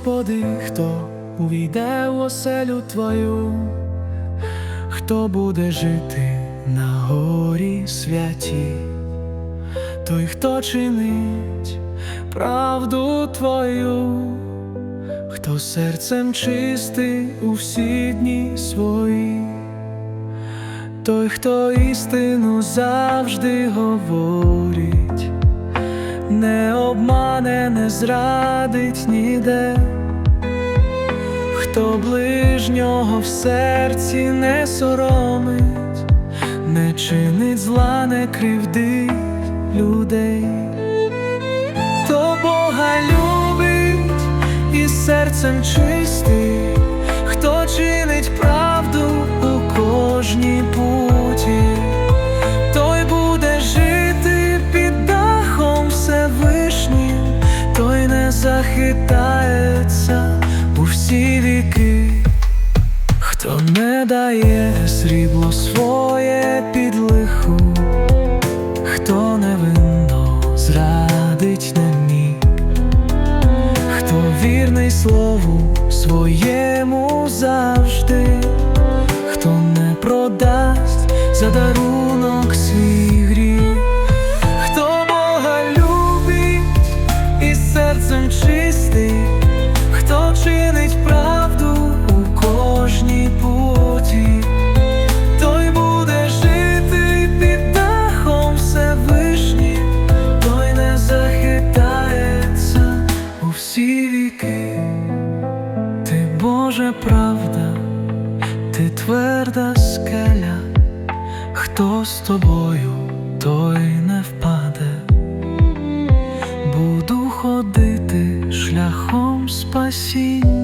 Господи, хто увійде в оселю Твою, хто буде жити на горі святі, той, хто чинить правду Твою, хто серцем чистий у всі дні свої, той, хто істину завжди говорить не обмане, не зрадить ніде, хто ближнього в серці не соромить, не чинить зла, не кривдить людей, то Бога любить і серцем чистий, захитається у всі віки, хто не дає срібло своє під лиху, хто невинно зрадить не міг, хто вірний слову своєму завжди хто не продасть за дарунок Божа правда ти тверда скеля, хто з тобою, той не впаде, буду ходити шляхом спасіння,